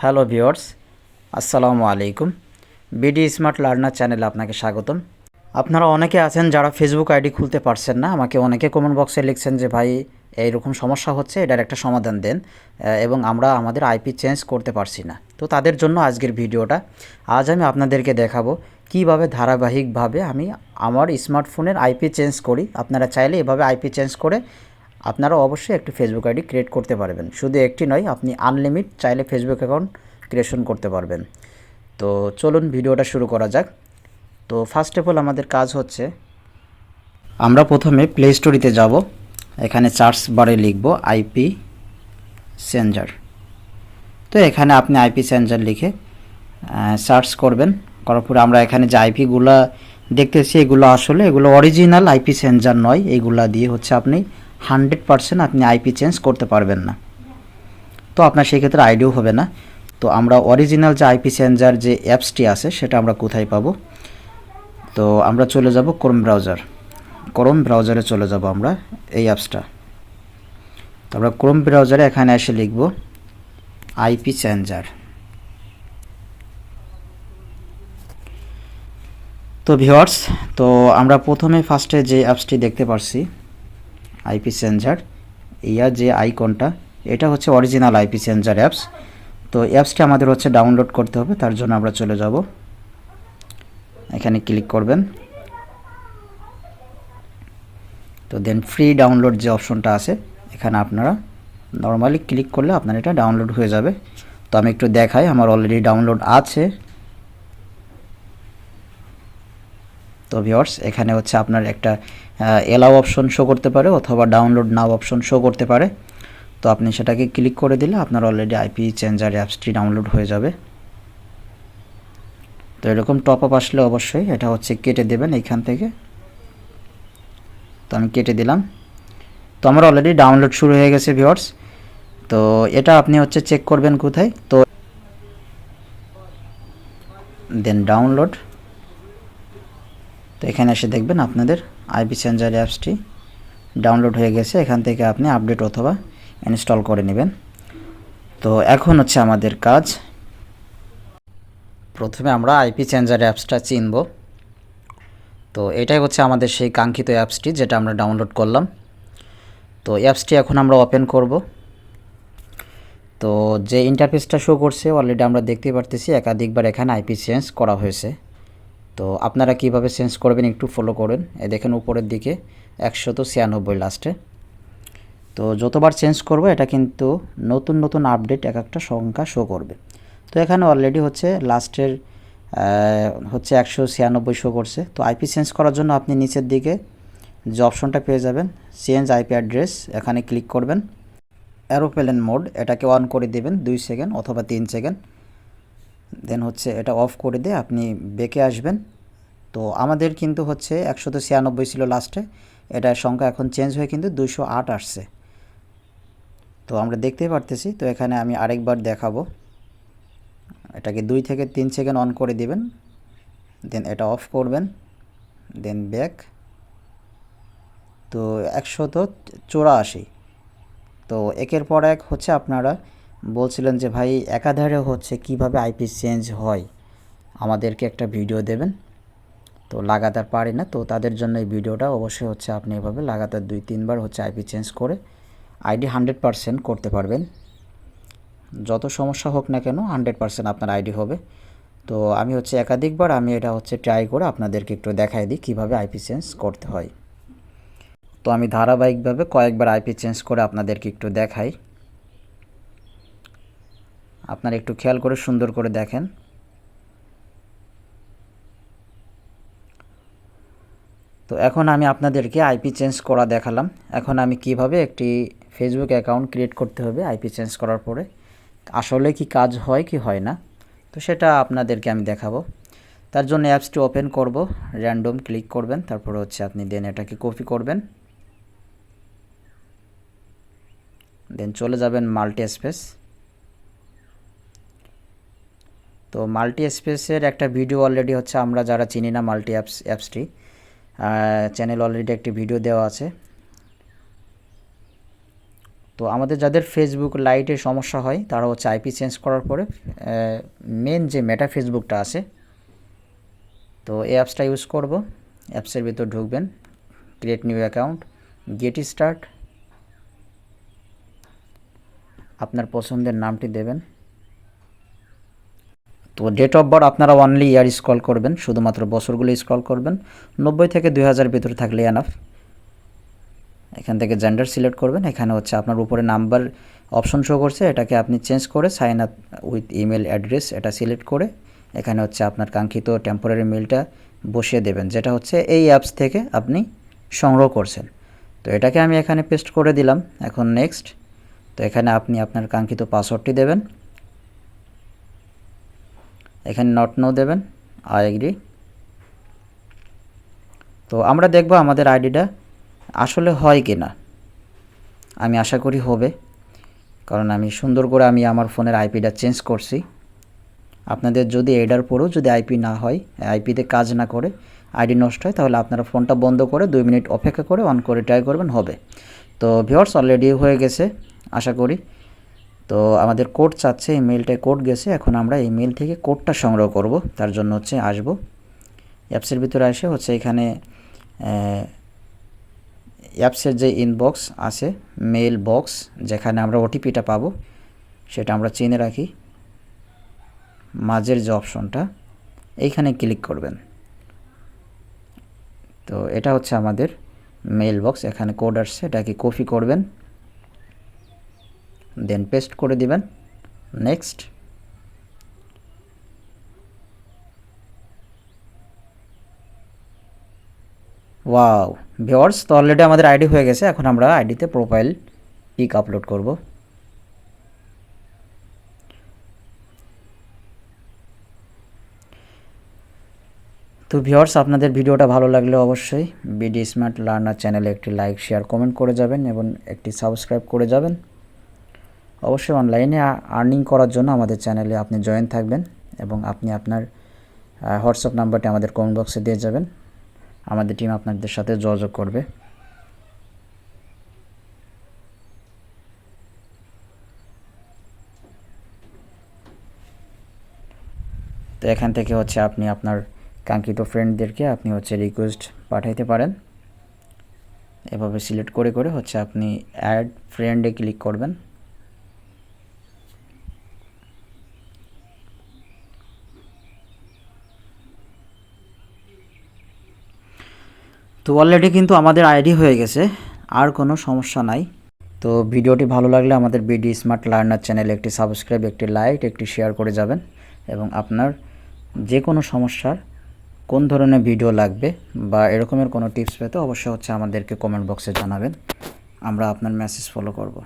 Hello viewers আসসালামু আলাইকুম। BD smart learner চ্যানেলে আপনাকে স্বাগতম। আপনারা অনেকে আছেন যারা ফেসবুক আইডি খুলতে পারছেন না, আমাকে অনেকে কমেন্ট বক্সে লিখছেন যে, ভাই, এইরকম সমস্যা হচ্ছে, এটার একটা সমাধান দেন এবং আমরা আমাদের আইপি চেঞ্জ করতে পারছি না। তো তাদের জন্য আজকের ভিডিওটা আজ আমি আপনাদেরকে দেখাবো কীভাবে ধারাবাহিকভাবে আমি আমার স্মার্টফোনের আইপি চেঞ্জ করি। আপনারা চাইলে এভাবে আইপি চেঞ্জ করে আপনারা অবশ্যই একটি ফেসবুক আইডি ক্রিয়েট করতে পারবেন। শুধু একটি নয়, আপনি আনলিমিট চাইলে ফেসবুক অ্যাকাউন্ট ক্রিয়েশন করতে পারবেন। তো চলুন ভিডিওটা শুরু করা যাক। তো ফার্স্ট অফ অল আমাদের কাজ হচ্ছে, আমরা প্রথমে প্লে স্টোরিতে যাব। এখানে চার্জ বারে লিখব আইপি সেঞ্জার তো এখানে আপনি আইপি সেঞ্জার লিখে সার্চ করবেন। করার পরে আমরা এখানে যে আইপিগুলো দেখতেছি, এগুলো আসলে, এগুলো অরিজিনাল আইপি সেঞ্জার নয়। এগুলা দিয়ে হচ্ছে আপনি হান্ড্রেড পারসেন্ট আপনি আইপি চেঞ্জ করতে পারবেন না। তো আপনার সেই ক্ষেত্রে আইডিও হবে না। তো আমরা অরিজিনাল যে আইপি চেঞ্জার যে অ্যাপসটি আছে, সেটা আমরা কোথায় পাবো? তো আমরা চলে যাব ক্রোম ব্রাউজার ক্রোম ব্রাউজারে চলে যাব আমরা এই অ্যাপসটা। তো আমরা ক্রোম ব্রাউজারে এখানে এসে লিখব আইপি চেঞ্জার। তো ভিওয়ার্স তো আমরা প্রথমে ফার্স্টে যে অ্যাপসটি দেখতে পারছি আইপি সেঞ্জার ইয়ার যে আইকনটা এটা হচ্ছে অরিজিনাল আইপি সেঞ্জার অ্যাপস তো অ্যাপসটি আমাদের হচ্ছে ডাউনলোড করতে হবে, তার জন্য আমরা চলে যাব। এখানে ক্লিক করবেন। তো দেন ফ্রি ডাউনলোড যে অপশনটা আছে, এখানে আপনারা নর্মালি ক্লিক করলে আপনার এটা ডাউনলোড হয়ে যাবে। তো আমি একটু দেখাই, আমার অলরেডি ডাউনলোড আছে। তো ভিওর্স এখানে হচ্ছে আপনার একটা এলাও অপশন শো করতে পারে অথবা ডাউনলোড নাও অপশন শো করতে পারে। তো আপনি সেটাকে ক্লিক করে দিলে আপনার অলরেডি আইপি চেঞ্জার অ্যাপসটি ডাউনলোড হয়ে যাবে। তো এরকম টপ আপ আসলে অবশ্যই এটা হচ্ছে কেটে দেবেন এইখান থেকে। তো আমি কেটে দিলাম। তো আমার অলরেডি ডাউনলোড শুরু হয়ে গেছে ভিওর্স তো এটা আপনি হচ্ছে চেক করবেন কোথায়? তো দেন ডাউনলোড তো এখানে এসে দেখবেন আপনাদের আইপি চেঞ্জার অ্যাপসটি ডাউনলোড হয়ে গেছে। এখান থেকে আপনি আপডেট অথবা ইনস্টল করে নেবেন। তো এখন হচ্ছে আমাদের কাজ। প্রথমে আমরা আইপি চেঞ্জার অ্যাপসটা চিনব। তো এটাই হচ্ছে আমাদের সেই কাঙ্ক্ষিত অ্যাপসটি যেটা আমরা ডাউনলোড করলাম। তো অ্যাপসটি এখন আমরা ওপেন করব। তো যে ইন্টারফেসটা শো করছে অলরেডি আমরা দেখতে পারতেছি, একাধিকবার এখানে আইপি চেঞ্জ করা হয়েছে। তো আপনারা কীভাবে চেঞ্জ করবেন একটু ফলো করুন। এ দেখেন উপরের দিকে একশত ছিয়ানব্বই লাস্টে তো যতবার চেঞ্জ করব, এটা কিন্তু নতুন নতুন আপডেট এক একটা সংখ্যা শো করবে। তো এখানে অলরেডি হচ্ছে লাস্টের হচ্ছে একশো ছিয়ানব্বই শো করছে। তো আইপি চেঞ্জ করার জন্য আপনি নিচের দিকে যে অপশনটা পেয়ে যাবেন চেঞ্জ আইপি অ্যাড্রেস এখানে ক্লিক করবেন। অ্যারোপ্লেন মোড এটাকে অন করে দেবেন দুই সেকেন্ড অথবা তিন সেকেন্ড দেন হচ্ছে এটা অফ করে দিয়ে আপনি বেঁকে আসবেন। তো আমাদের কিন্তু হচ্ছে একশো তো ছিয়ানব্বই ছিল লাস্টে এটার সংখ্যা এখন চেঞ্জ হয়ে কিন্তু দুশো আট আসছে। তো আমরা দেখতেই পারতেছি, তো এখানে আমি আরেকবার দেখাবো। এটাকে দুই থেকে তিন সেকেন্ড অন করে দিবেন। দেন এটা অফ করবেন। দেন ব্যাক তো একশত চৌরাশি। তো একের পর এক হচ্ছে আপনারা বলছিলেন যে, ভাই, একাধারে হচ্ছে কীভাবে আইপি চেঞ্জ হয়? আমাদেরকে একটা ভিডিও দেবেন। তো লাগাতার পারি না, তো তাদের জন্য এই ভিডিওটা অবশ্যই হচ্ছে আপনি এভাবে লাগাতার দুই, তিনবার হচ্ছে আইপি চেঞ্জ করে আইডি হান্ড্রেড পারসেন্ট করতে পারবেন। যত সমস্যা হোক না কেন হান্ড্রেড পারসেন্ট আপনার আইডি হবে। তো আমি হচ্ছে একাধিকবার আমি এটা হচ্ছে ট্রাই করে আপনাদেরকে একটু দেখাই দিই কীভাবে আইপি চেঞ্জ করতে হয়। তো আমি ধারাবাহিকভাবে কয়েকবার আইপি চেঞ্জ করে আপনাদেরকে একটু দেখাই। আপনারা একটু খেয়াল করে সুন্দর করে দেখেন। তো এখন আমি আপনাদেরকে আইপি চেঞ্জ করা দেখালাম। এখন আমি কীভাবে একটি ফেসবুক অ্যাকাউন্ট ক্রিয়েট করতে হবে আইপি চেঞ্জ করার পরে। আসলে কি কাজ হয় কি হয় না? তো সেটা আপনাদেরকে আমি দেখাবো। তার জন্য অ্যাপসটি ওপেন করব র্যান্ডম ক্লিক করবেন, তারপরে হচ্ছে আপনি দেন এটাকে কপি করবেন। দেন চলে যাবেন মাল্টি স্পেস তো মাল্টি স্পেসের একটা ভিডিও অলরেডি হচ্ছে, আমরা যারা চিনি না মাল্টি অ্যাপস, অ্যাপসটি চ্যানেল অলরেডি একটি ভিডিও দেওয়া আছে। তো আমাদের যাদের ফেসবুক লাইটে সমস্যা হয়, তারা হচ্ছে আইপি চেঞ্জ করার পরে মেন যে মেটা ফেসবুকটা আছে, তো এই অ্যাপসটা ইউজ করব। অ্যাপসের ভিতর ঢুকবেন create new account get start আপনার পছন্দের নামটি দেবেন। তো ডেট অফ বার্থ আপনারা অনলি ইয়ার স্ক্রল করবেন, শুধুমাত্র বছরগুলো স্ক্রল করবেন। নব্বই থেকে দুই হাজার ভিতরে থাকলে এনাফ এখান থেকে জেন্ডার সিলেক্ট করবেন, এখানে হচ্ছে আপনার উপরে নাম্বার অপশন শো করছে, এটাকে আপনি চেঞ্জ করে sign up with email address এটা সিলেক্ট করে, এখানে হচ্ছে আপনার কাঙ্ক্ষিত টেম্পোরারি মেলটা বসিয়ে দেবেন, যেটা হচ্ছে এই অ্যাপস থেকে আপনি সংগ্রহ করছেন। তো এটাকে আমি এখানে পেস্ট করে দিলাম, এখন নেক্সট তো এখানে আপনি আপনার কাঙ্ক্ষিত পাসওয়ার্ডটি দেবেন। এখানে নট নো দেবেন আই এগ্রি তো আমরা দেখব আমাদের আইডিটা আসলে হয় কি না আমি আশা করি হবে, কারণ আমি সুন্দর করে আমি আমার ফোনের আইপিটা চেঞ্জ করছি। আপনাদের যদি এডার পরেও যদি আইপি না হয় আইপিতে কাজ না করে আইডি নষ্ট হয়, তাহলে আপনারা ফোনটা বন্ধ করে দুই মিনিট অপেক্ষা করে অন করে ট্রাই করবেন, হবে। তো ভিওর্স অলরেডি হয়ে গেছে, আশা করি। তো আমাদের কোড চাচ্ছে এই মেলটায় কোড গেছে, এখন আমরা এই মেল থেকে কোডটা সংগ্রহ করব, তার জন্য হচ্ছে আসব। অ্যাপসের ভিতরে আসে হচ্ছে এখানে অ্যাপসের যে ইনবক্স আছে মেল বক্স যেখানে আমরা ওটিপিটা পাবো, সেটা আমরা চিনে রাখি। মাঝের যে অপশনটা এইখানে ক্লিক করবেন। তো এটা হচ্ছে আমাদের মেল বক্স এখানে কোড আসছে, এটাকে কপি করবেন। দেন পেস্ট করে দিবেন। নেক্সট ওয়াও ভিওয়ার্স তো অলরেডি আমাদের আইডি হয়ে গেছে। এখন আমরা আইডিতে প্রোফাইল পিক আপলোড করব। তো ভিওয়ার্স আপনাদের ভিডিওটা ভালো লাগলে অবশ্যই বিডি স্মার্ট লার্নার চ্যানেলে একটি লাইক শেয়ার কমেন্ট করে যাবেন এবং একটি সাবস্ক্রাইব করে যাবেন। অবশ্যই অনলাইনে আর্নিং করার জন্য আমাদের চ্যানেলে আপনি জয়েন থাকবেন এবং আপনি আপনার হোয়াটসঅ্যাপ নাম্বারটি আমাদের কমেন্ট বক্সে দিয়ে যাবেন। আমাদের টিম আপনাদের সাথে যোগাযোগ করবে। তো এখান থেকে হচ্ছে আপনি আপনার কাঙ্ক্ষিত ফ্রেন্ডদেরকে আপনি হচ্ছে রিকোয়েস্ট পাঠাইতে পারেন। এভাবে সিলেক্ট করে করে হচ্ছে আপনি অ্যাড ফ্রেন্ডে ক্লিক করবেন। তো অলরেডি কিন্তু আমাদের আইডি হয়ে গেছে, আর কোনো সমস্যা নাই। তো ভিডিওটি ভালো লাগলে আমাদের বিডি স্মার্ট লার্নার চ্যানেলে একটি সাবস্ক্রাইব একটি লাইক একটি শেয়ার করে যাবেন এবং আপনার যে কোনো সমস্যার কোন ধরনের ভিডিও লাগবে বা এরকমের কোনো টিপস পেতে অবশ্যই হচ্ছে আমাদেরকে কমেন্ট বক্সে জানাবেন। আমরা আপনার মেসেজ ফলো করব।